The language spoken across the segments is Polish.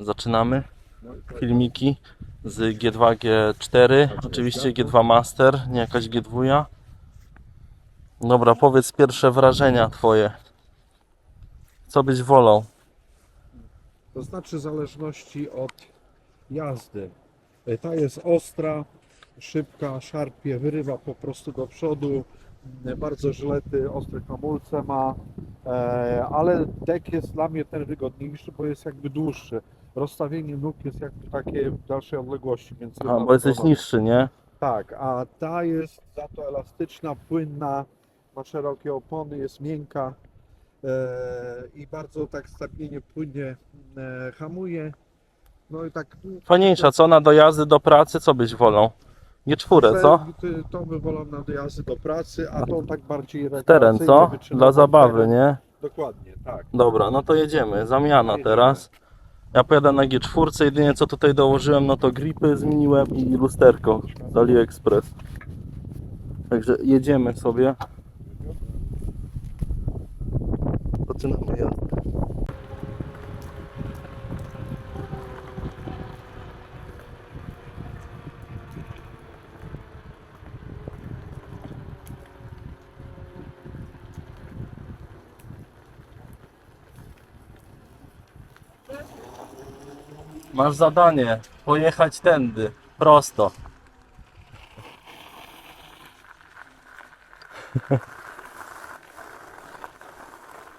Zaczynamy filmiki z G2, G4, oczywiście G2 Master, nie jakaś G2. Dobra, powiedz pierwsze wrażenia twoje. Co byś wolał? To znaczy w zależności od jazdy. Ta jest ostra, szybka, szarpie, wyrywa po prostu do przodu. Bardzo żylety, ostre hamulce ma, e, ale dek jest dla mnie ten wygodniejszy, bo jest jakby dłuższy. Rozstawienie nóg jest jakby takie w dalszej odległości między A, bo jesteś niższy, nie? Tak, a ta jest za to elastyczna, płynna, ma szerokie opony, jest miękka e, i bardzo tak stabilnie, płynnie e, hamuje. No i tak. Fajniejsza, co na dojazdy do pracy, co byś wolał? G4, co? Ty- To by wolał na dojazdy do pracy, a to tak bardziej Teren, rekreacyjnie, co? Dla zabawy, teren. nie? Dokładnie, tak. Dobra, no to jedziemy. Zamiana teraz. Ja pojadę na G4, jedynie co tutaj dołożyłem, no to gripy zmieniłem i lusterko z AliExpress. Także jedziemy sobie. Zaczynamy jazdę. Masz zadanie, pojechać tędy, prosto.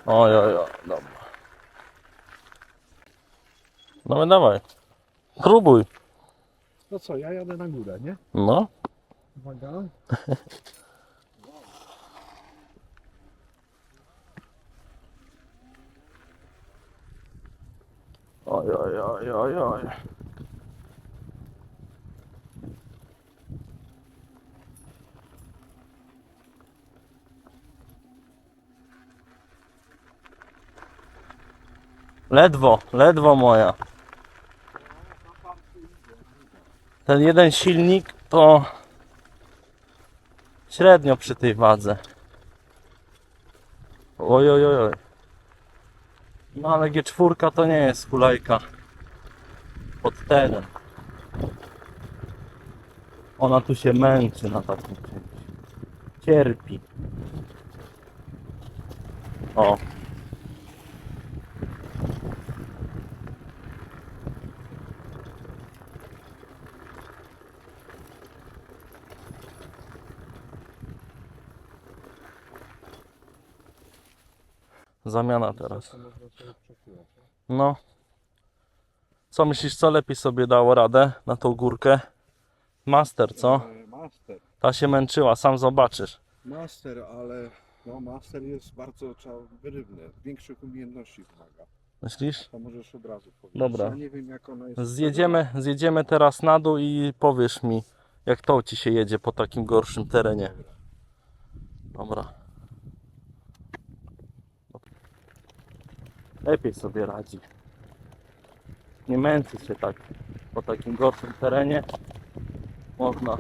Oj, oj, oj, dobra. No dawaj, próbuj. No co, ja jadę na górę, nie? No, Uwaga. oj, oj, oj, oj, oj. Ledwo, ledwo moja. Ten jeden silnik to średnio przy tej wadze. Oj, oj, oj. No ale G4 to nie jest hulajka pod teren. Ona tu się męczy na takim czymś. Cierpi. O. Zamiana teraz. No. Co myślisz, co lepiej sobie dało radę na tą górkę? Master, co? E, Master. Ta się męczyła, sam zobaczysz. Master, ale no master jest bardzo trzeba, wyrywny, większych umiejętności wymaga. Myślisz? To możesz od razu powiedzieć. Dobra. Ja nie wiem jak ona jest. Zjedziemy, zjedziemy teraz na dół i powiesz mi, jak to ci się jedzie po takim gorszym terenie. Dobra. Lepiej sobie radzi. Nie męczy się tak po takim gorszym terenie. Można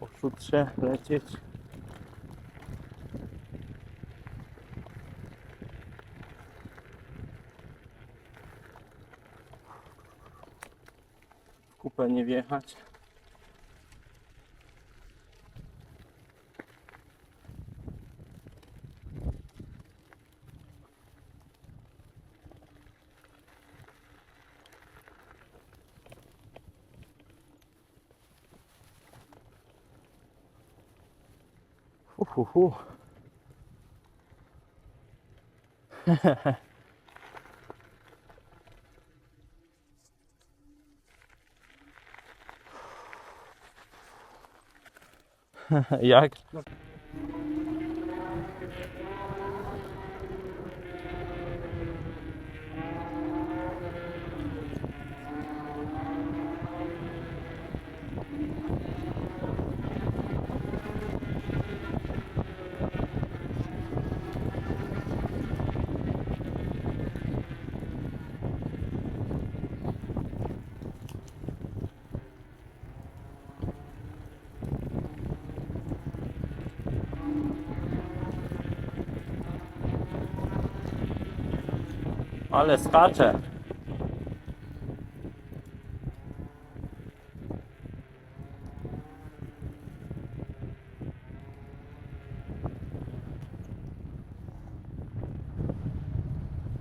po szutrze lecieć. W kupę nie wjechać. Hoho. ja. Ale skacze.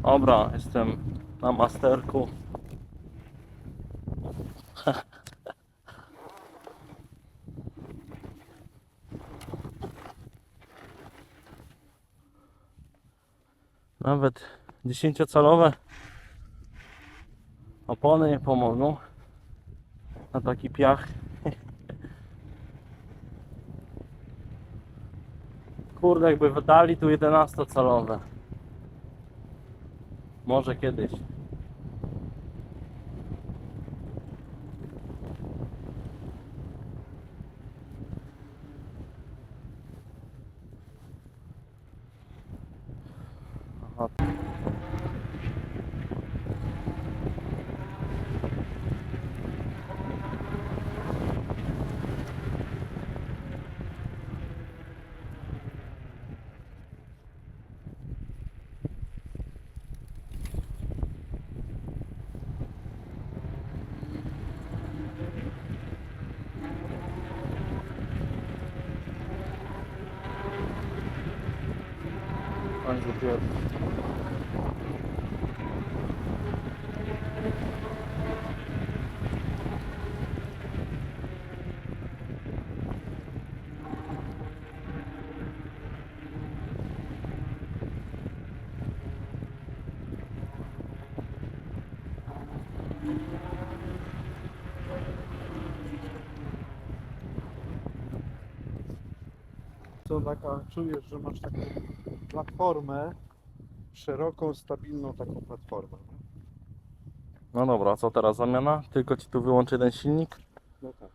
Dobra, jestem na masterku. Nawet 10-calowe opony nie pomogą na taki piach. Kurde, jakby wydali tu 11-calowe. Może kiedyś. Pięknie. To taka, czujesz, że masz taką platformę, szeroką, stabilną taką platformę. No dobra, co teraz zamiana? Tylko ci tu wyłączy jeden silnik? No tak.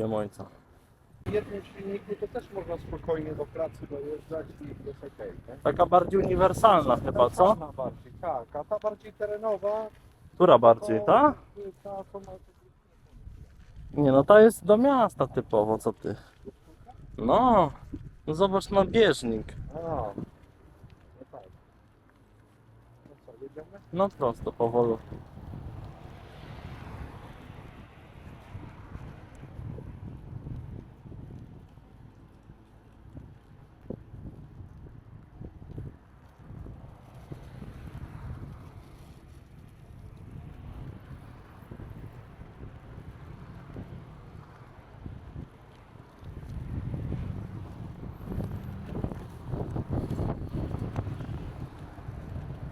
Zgubiłem ojca. W jednym silniku to też można spokojnie do pracy dojeżdżać i jest okej. nie? Taka bardziej uniwersalna chyba, co? Terenowa bardziej, tak, a ta bardziej terenowa. Która bardziej, ta? Ta to ma Nie no, ta jest do miasta typowo, co ty? No, no zobacz na bieżnik. A, no tak. No co, jedziemy? No prosto, powolu.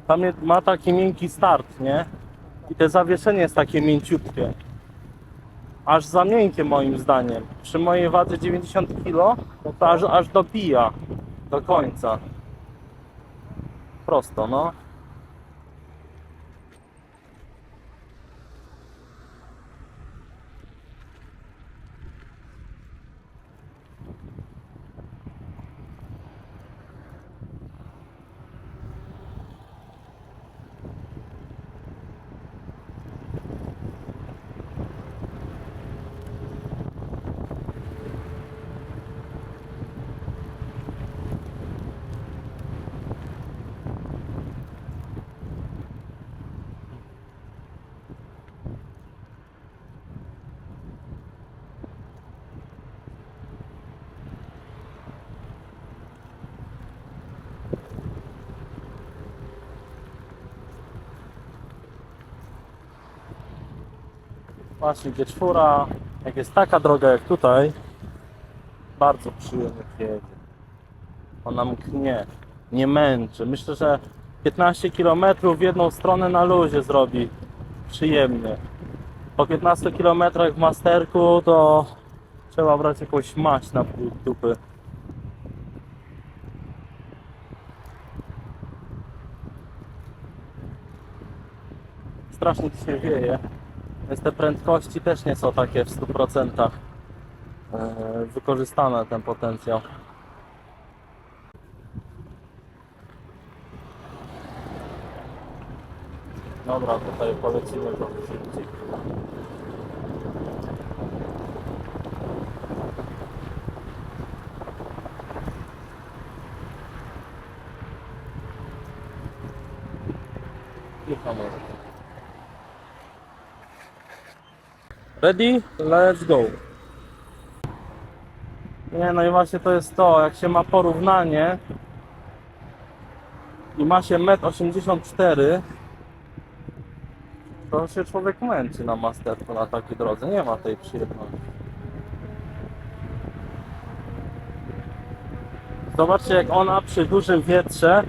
Tam ma taki miękki start, nie? I te zawieszenie jest takie mięciutkie. Aż za miękkie moim zdaniem. Przy mojej wadze 90 kg to aż, aż dobija do końca. Prosto, no. Właśnie G4, jak jest taka droga jak tutaj, bardzo przyjemnie jedzie. Ona mknie, nie męczy. Myślę, że 15 km w jedną stronę na luzie zrobi przyjemnie. Po 15 km w masterku to trzeba brać jakąś mać na dupy. Strasznie dzisiaj wieje. Więc te prędkości też nie są takie w 100% e, wykorzystane ten potencjał. Dobra, tutaj polecimy trochę szybciej. I hamulec. Ready? Let's go. Nie, no i właśnie to jest to, jak się ma porównanie i ma się 1,84 m, to się człowiek męczy na masterku na takiej drodze. Nie ma tej przyjemności. Zobaczcie jak ona przy dużym wietrze,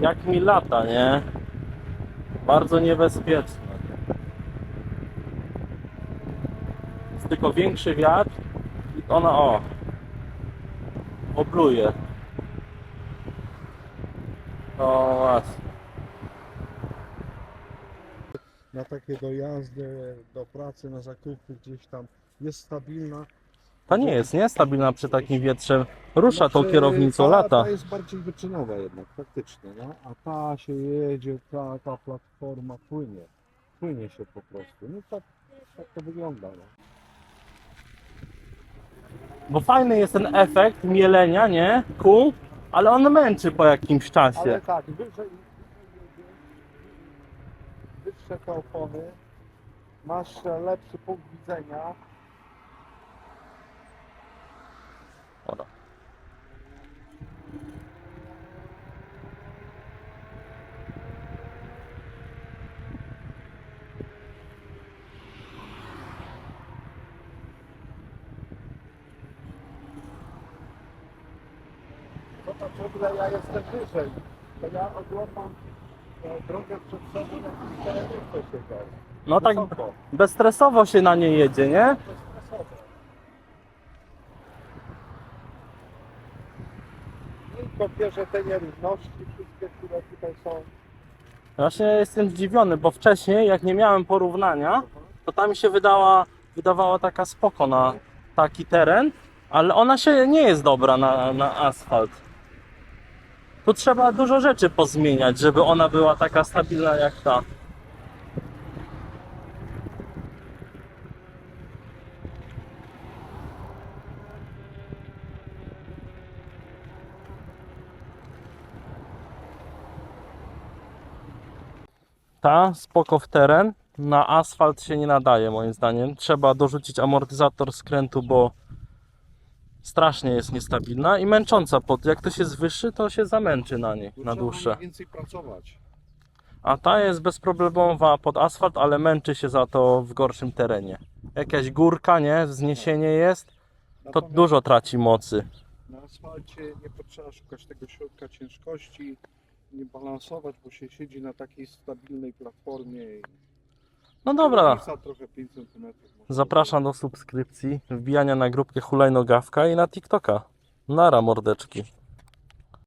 jak mi lata, nie? Bardzo niebezpieczne. Jest tylko większy wiatr i ona o obluje. O właśnie. Na takie dojazdy do pracy, na zakupy gdzieś tam jest stabilna. Ta nie jest niestabilna przy takim wietrze. Rusza tą Znaczy, kierownicą, ta, lata. Ta jest bardziej wyczynowa jednak, faktycznie, no? a ta się jedzie, ta, ta platforma płynie. Płynie się po prostu. No tak, tak to wygląda. No. Bo fajny jest ten efekt mielenia, nie? Kół, ale on męczy po jakimś czasie. Ale tak, wyżej, wyższe te opony, masz lepszy punkt widzenia. Dobra. Ogóle ja jestem wyżej. To ja oglądam e, drogę przed sobą, jak się gaz. No tak Wysoko. bezstresowo się na nie jedzie, nie? bezstresowo. Tylko bierze te nierówności, wszystkie, które tutaj są. Właśnie jestem zdziwiony, bo wcześniej jak nie miałem porównania, to ta mi się wydała, wydawała taka spoko na taki teren, ale ona się nie jest dobra na, na asfalt. Tu trzeba dużo rzeczy pozmieniać, żeby ona była taka stabilna jak ta. Ta spoko w teren, na asfalt się nie nadaje moim zdaniem. Trzeba dorzucić amortyzator skrętu, bo strasznie jest niestabilna i męcząca. Pod, jak to się zwyższy, to się zamęczy na niej na dłuższe. więcej pracować. A ta jest bezproblemowa pod asfalt, ale męczy się za to w gorszym terenie. Jakaś górka, nie? Wzniesienie jest, to Natomiast dużo traci mocy. Na asfalcie nie potrzeba szukać tego środka ciężkości, nie balansować, bo się siedzi na takiej stabilnej platformie. i No dobra, kierownica trochę 5 cm. zapraszam do subskrypcji, wbijania na grupkę hulajnogawka i na TikToka. Nara mordeczki.